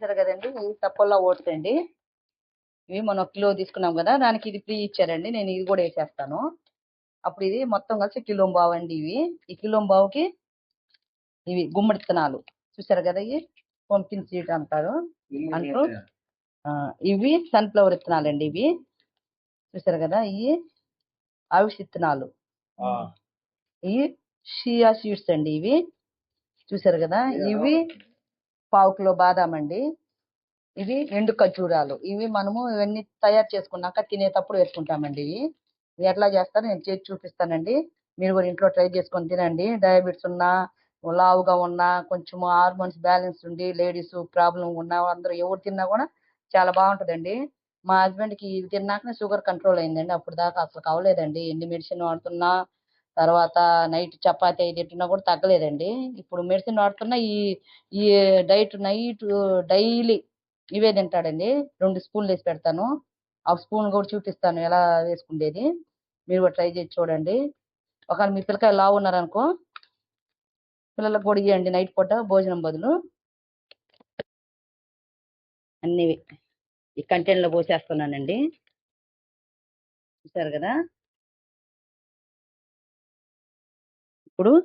చూసారు కదండి. ఈ తప్పల్లా ఓట్స్ అండి. ఇవి మనం కిలో తీసుకున్నాం కదా దానికి ఇది ఫ్రీ ఇచ్చారండి. నేను ఇది కూడా వేసేస్తాను. అప్పుడు ఇది మొత్తం కలిసి కిలో బావు అండి ఇవి. ఈ కిలో బావుకి ఇవి గుమ్మడి విత్తనాలు చూసారు కదా ఇవి? పంపిన్ సీడ్ అంటారు. అంటూ ఇవి సన్ఫ్లవర్ విత్తనాలు అండి ఇవి. చూసారు కదా ఇవి అవిష్ విత్తనాలు ఇవి షియా సీడ్స్ అండి ఇవి. చూసారు కదా ఇవి పావు కిలో బాదాం అండి. ఇవి ఎండు ఖర్జూరాలు. ఇవి మనము ఇవన్నీ తయారు చేసుకున్నాక తినేటప్పుడు వేసుకుంటామండి ఇవి. ఎట్లా చేస్తారో నేను చేసి చూపిస్తానండి. మీరు కూడా ఇంట్లో ట్రై చేసుకొని తినండి. డయాబెటిస్ ఉన్నా లావుగా ఉన్నా కొంచెం హార్మోన్స్ బ్యాలెన్స్ ఉండి లేడీస్ ప్రాబ్లం ఉన్నా అందరూ ఎవరు తిన్నా కూడా చాలా బాగుంటుందండి. మా హస్బెండ్కి కి ఇవి తిన్నాకనే షుగర్ కంట్రోల్ అయిందండి. అప్పుడు దాకా అసలు కావలేదండి. ఎన్ని మెడిసిన్ వాడుతున్నా తర్వాత నైట్ చపాతి అయి తింటున్నా కూడా తగ్గలేదండి. ఇప్పుడు మెడిసిన్ వాడుతున్నా ఈ ఈ డైట్ నైట్ డైలీ ఇవే తింటాడండి. రెండు స్పూన్లు వేసి పెడతాను. ఆ స్పూన్ కూడా చూపిస్తాను ఎలా వేసుకుండేది. మీరు కూడా ట్రై చేసి చూడండి. ఒకవేళ మీ పిల్లకాయ లావు ఉన్నారనుకో పిల్లలకు కూడా ఇవ్వండి నైట్ పూట భోజనం బదులు. అన్నీ ఈ కంటైనర్లో పోసేస్తున్నానండి. చూసారు కదా? ఇప్పుడు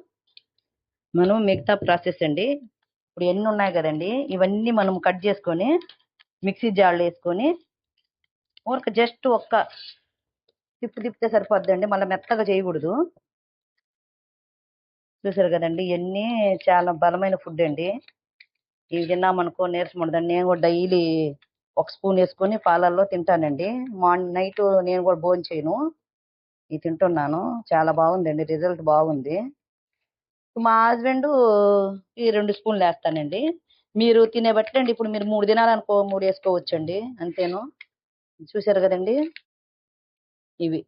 మనం మిగతా ప్రాసెస్ అండి. ఇప్పుడు ఎన్ని ఉన్నాయి కదండి? ఇవన్నీ మనం కట్ చేసుకొని మిక్సీ జార్లో వేసుకొని ఊరక జస్ట్ ఒక్క తిప్పు తిప్పితే సరిపోద్దండి. మళ్ళీ మెత్తగా చేయకూడదు. చూసారు కదండి? ఇవన్నీ చాలా బలమైన ఫుడ్ అండి. ఇవి తిన్నామనుకో నీరసం ఉండదండి. నేను కూడా డైలీ ఒక స్పూన్ వేసుకొని పాలల్లో తింటానండి. మార్నింగ్ నైట్ నేను కూడా భోజనం చేయను. ఇది తింటున్నాను. చాలా బాగుందండి. రిజల్ట్ బాగుంది. మా హస్బెండ్ ఈ రెండు స్పూన్లు వేస్తానండి. మీరు తినే బట్టి ఇప్పుడు మీరు మూడు తినాలనుకో మూడు వేసుకోవచ్చండి అంతేను. చూసారు కదండి? ఇవి.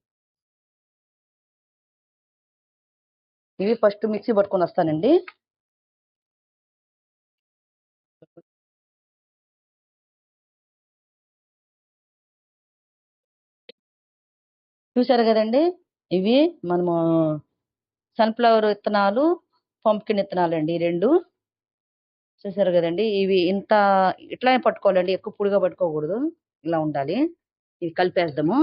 ఇవి ఫస్ట్ మిక్సీ పట్టుకొని వస్తానండి. చూసారు కదండి? ఇవి మనము సన్ఫ్లవర్ విత్తనాలు పంప్కిన్ విత్తనాలు అండి ఈ రెండు. చూసారు కదండి ఇవి ఇంత ఇట్లానే పట్టుకోవాలండి ఎక్కువ పొడిగా పట్టుకోకూడదు ఇలా ఉండాలి. ఇవి కలిపేద్దాము.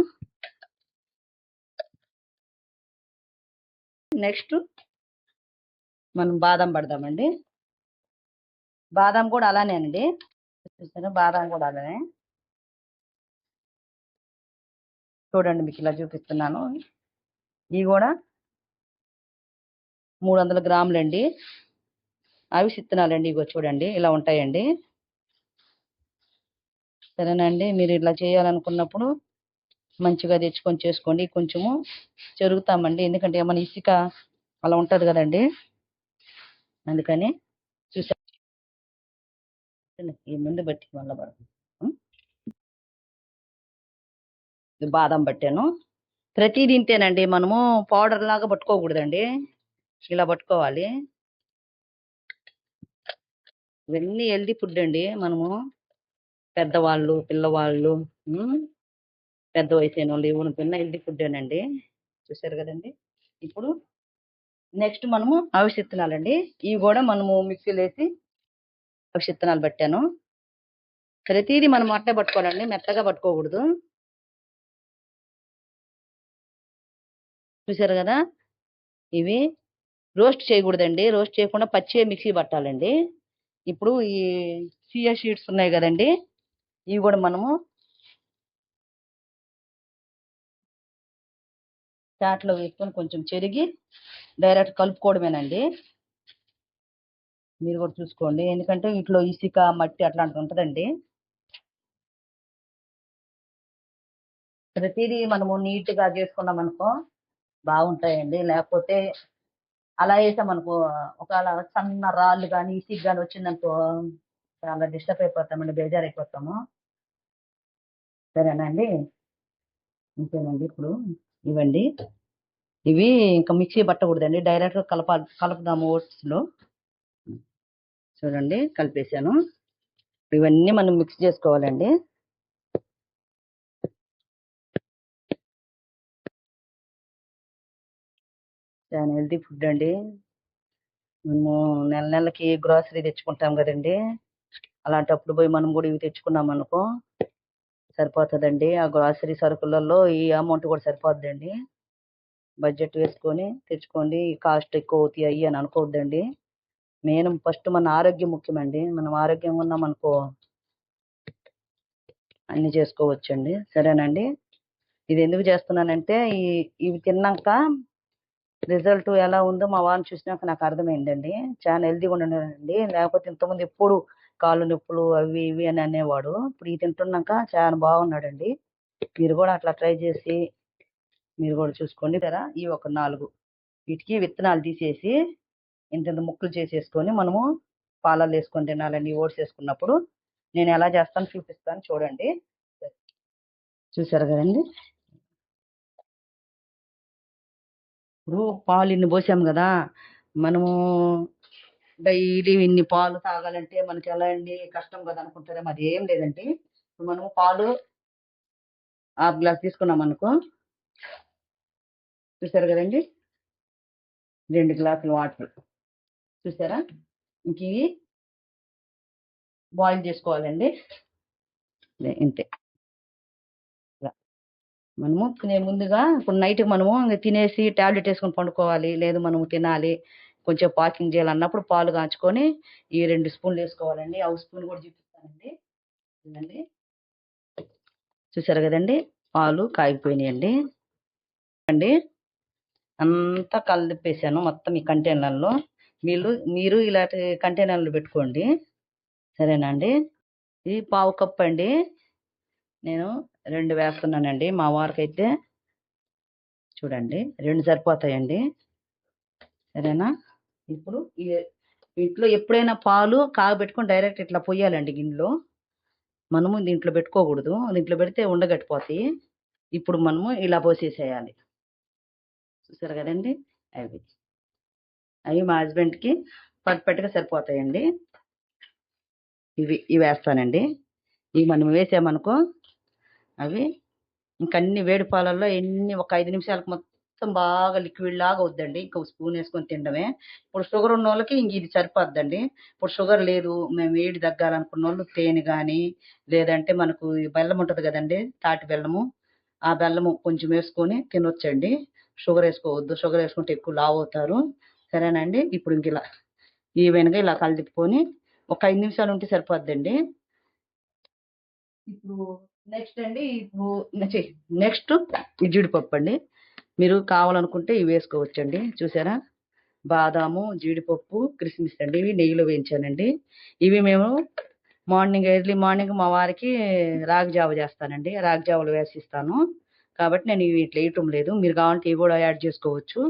నెక్స్ట్ మనం బాదం పడదామండి. బాదం కూడా అలానే అండి. చూసారా బాదం కూడా అలానే. చూడండి మీకు ఇలా చూపిస్తున్నాను. ఇవి కూడా మూడు వందల గ్రాములండి. అవి విత్తనాలండి ఇగో చూడండి ఇలా ఉంటాయండి. సరేనండి మీరు ఇట్లా చేయాలనుకున్నప్పుడు మంచిగా తెచ్చుకొని చేసుకోండి. కొంచెము చెరుగుతామండి. ఎందుకంటే ఏమైనా ఇసుక అలా ఉంటుంది కదండి. అందుకని చూసా. ఈ ముందు బట్టి మళ్ళీ బాదం పట్టాను ప్రతిదీ ఇంతేనండి. మనము పౌడర్ లాగా పట్టుకోకూడదండి. ఇలా పట్టుకోవాలి. ఇవన్నీ హెల్దీ ఫుడ్ అండి. మనము పెద్దవాళ్ళు పిల్లవాళ్ళు పెద్ద వయసు అయిన వాళ్ళు ఎవరు తిన్న హెల్దీ ఫుడ్ అండి. చూసారు కదండి. ఇప్పుడు నెక్స్ట్ మనము అవిసె అండి ఇవి కూడా మనము మిక్సీలో వేసి అవిశిత్తనాలు పట్టాను. పెట్టాను ప్రతిదీ మనం అట్టే పట్టుకోవాలండి. మెత్తగా పట్టుకోకూడదు. చూసారు కదా? ఇవి రోస్ట్ చేయకూడదండి. రోస్ట్ చేయకుండా పచ్చిగా మిక్సీ పట్టాలండి. ఇప్పుడు ఈ సియా షీట్స్ ఉన్నాయి కదండి. ఇవి కూడా మనము చాట్లో వేసుకొని కొంచెం చెరిగి డైరెక్ట్ కలుపుకోవడమేనండి. మీరు కూడా చూసుకోండి. ఎందుకంటే వీటిలో ఇసుక మట్టి అట్లాంటివి ఉంటుందండి. ప్రతిదీ మనము నీట్గా చేసుకున్నాం అనుకో బాగుంటాయండి. లేకపోతే అలా వేసామనుకో ఒకవేళ సన్న రాళ్ళు కానీ ఇసుక కానీ వచ్చిందనుకో చాలా డిస్టర్బ్ అయిపోతామండి బేజారు అయిపోతాము సరేనండి ఇంకేనండి ఇప్పుడు? ఇవ్వండి. ఇవి ఇంకా మిక్సీ పట్టకూడదండి డైరెక్ట్ కలప కలుపుదాము ఓట్స్లో. చూడండి కలిపేసాను ఇవన్నీ మనం మిక్స్ చేసుకోవాలండి. చాలా హెల్తీ ఫుడ్ అండి. మేము నెల నెలకి గ్రోసరీ తెచ్చుకుంటాం కదండి. అలాంటప్పుడు పోయి మనం కూడా ఇవి తెచ్చుకున్నాం అనుకో సరిపోతుందండి. ఆ గ్రాసరీ సరుకులలో ఈ అమౌంట్ కూడా సరిపోతుందండి బడ్జెట్ వేసుకొని తెచ్చుకోండి. కాస్ట్ ఎక్కువ అవుతాయి అయ్యి అని అనుకోవద్దండి. మెయిన్ ఫస్ట్ మన ఆరోగ్యం ముఖ్యమండి. మనం ఆరోగ్యంగా ఉన్నాం అనుకో అన్ని చేసుకోవచ్చండి. సరేనండి. ఇది ఎందుకు చేస్తున్నానంటే ఈ ఇవి తిన్నాక రిజల్ట్ ఎలా ఉందో మా వారిని చూసినాక నాకు అర్థమైందండి. చాలా హెల్దీగా ఉండడండి లేకపోతే ఇంతకుముందు ఎప్పుడు కాళ్ళు నొప్పులు అవి ఇవి అని అనేవాడు. ఇప్పుడు ఇది తింటున్నాక చాలా బాగున్నాడండి. మీరు కూడా అట్లా ట్రై చేసి మీరు కూడా చూసుకోండి. కదా ఈ ఒక నాలుగు వీటికి విత్తనాలు తీసేసి ఇంత ముక్కలు చేసేసుకొని మనము పాలల్లో వేసుకొని తినాలండి. ఓట్స్ వేసుకున్నప్పుడు నేను ఎలా చేస్తాను చూపిస్తాను. చూడండి. చూసారు కదండి? ఇప్పుడు పాలు ఇన్ని పోసాం కదా మనము డైలీ ఇన్ని పాలు తాగాలంటే మనకి ఎలా అండి? కష్టం కదా అనుకుంటారేమో అది ఏం లేదండి. ఇప్పుడు మనము పాలు హాఫ్ గ్లాస్ తీసుకున్నాం అనుకో. చూసారు కదండి? రెండు గ్లాసులు వాటర్. చూసారా? ఇంక ఇవి బాయిల్ చేసుకోవాలండి. ఇంతే. మనము తినే ముందుగా ఇప్పుడు నైట్ మనము తినేసి టాబ్లెట్ వేసుకొని పండుకోవాలి. లేదు మనము తినాలి. కొంచెం పాకింగ్ చేయాలన్నప్పుడు పాలు కాంచుకొని ఈ రెండు స్పూన్లు వేసుకోవాలండి. ఆ స్పూన్ కూడా చూపిస్తానండి. చూడండి చూసారు కదండి? పాలు కాగిపోయినాయండి. అండి. అంతా కలిపేసాను మొత్తం ఈ కంటైనర్లో మీరు మీరు ఇలాంటి కంటైనర్లు పెట్టుకోండి. సరేనా అండి? ఇది పావు కప్ అండి. నేను రెండు వేస్తున్నానండి. మా వారికైతే చూడండి రెండు సరిపోతాయండి. సరేనా? ఇప్పుడు ఇంట్లో ఎప్పుడైనా పాలు కాగబెట్టుకొని డైరెక్ట్ ఇట్లా పొయ్యాలండి గిన్నెలో. మనము దీంట్లో పెట్టుకోకూడదు. దీంట్లో పెడితే ఉండగట్టిపోతాయి. ఇప్పుడు మనము ఇలా పోసేసేయాలి. చూసారు కదండి? అవి. అవి మా హస్బెండ్కి పర్ఫెక్ట్గా సరిపోతాయండి. ఇవి ఇవి వేస్తానండి. ఇవి మనం వేసామనుకో అవి ఇంక అన్ని వేడి పాలల్లో ఎన్ని ఒక ఐదు నిమిషాలకు మొత్తం బాగా లిక్విడ్ లాగా అవుద్దండి. ఇంకో స్పూన్ వేసుకొని తినడమే. ఇప్పుడు షుగర్ ఉన్న వాళ్ళకి ఇంక ఇది సరిపోద్దండి. ఇప్పుడు షుగర్ లేదు మేము వేడి తగ్గాలనుకున్న వాళ్ళు తేనె కానీ లేదంటే మనకు బెల్లం ఉంటుంది కదండి తాటి బెల్లము ఆ బెల్లము కొంచెం వేసుకొని తినొచ్చండి. షుగర్ వేసుకోవద్దు షుగర్ వేసుకుంటే ఎక్కువ లావు అవుతారు. సరేనండి? ఇప్పుడు ఇంక ఇలా ఈవెన్గా ఇలా కలిదిప్పుకొని ఒక ఐదు నిమిషాలు ఉంటే సరిపోద్దండి. ఇప్పుడు నెక్స్ట్ అండి ఇప్పుడు నెక్స్ట్ జీడిపప్పు అండి. మీరు కావాలనుకుంటే ఇవి వేసుకోవచ్చండి. చూసారా? బాదాము జీడిపప్పు కిస్మిస్ అండి. ఇవి నెయ్యిలో వేయించానండి. ఇవి మేము మార్నింగ్ ఎర్లీ మార్నింగ్ మా వారికి రాగి జావ చేస్తానండి. రాగి జావలు వేసిస్తాను. కాబట్టి నేను ఇవి ఇట్లా వేయటం లేదు. మీరు కావాలంటే ఇవి కూడా యాడ్ చేసుకోవచ్చు.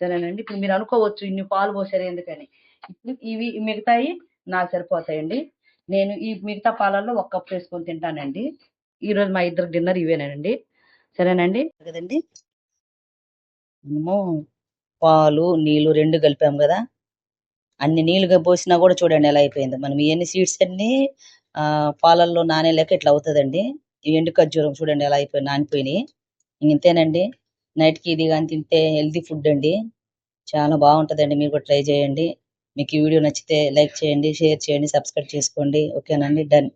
సరేనండి. ఇప్పుడు మీరు అనుకోవచ్చు ఇన్ని పాలు పోసారు ఎందుకని. ఇప్పుడు ఇవి మిగతాయి నాకు సరిపోతాయండి. నేను ఈ మిగతా పాలల్లో ఒక కప్ వేసుకొని తింటానండి. ఈరోజు మా ఇద్దరు డిన్నర్ ఇవేనండి. సరేనండి? కదండి. మనము పాలు నీళ్ళు రెండు కలిపాం కదా. అన్ని నీళ్ళుగా పోసినా కూడా చూడండి ఎలా అయిపోయింది. మనం ఇవన్నీ సీడ్స్ అన్ని ఆ, పాలల్లో లెక్క ఇట్లా అవుతుందండి. ఎండు ఖర్జూరం చూడండి ఎలా అయిపోయి నానిపోయినాయి. ఇంతేనండి. నైట్కి ఇది కానీ తింటే హెల్తీ ఫుడ్ అండి. చాలా బాగుంటుందండి. మీరు కూడా ట్రై చేయండి. మీకు ఈ వీడియో నచ్చితే లైక్ చేయండి షేర్ చేయండి సబ్స్క్రైబ్ చేసుకోండి. ఓకేనండి? డన్.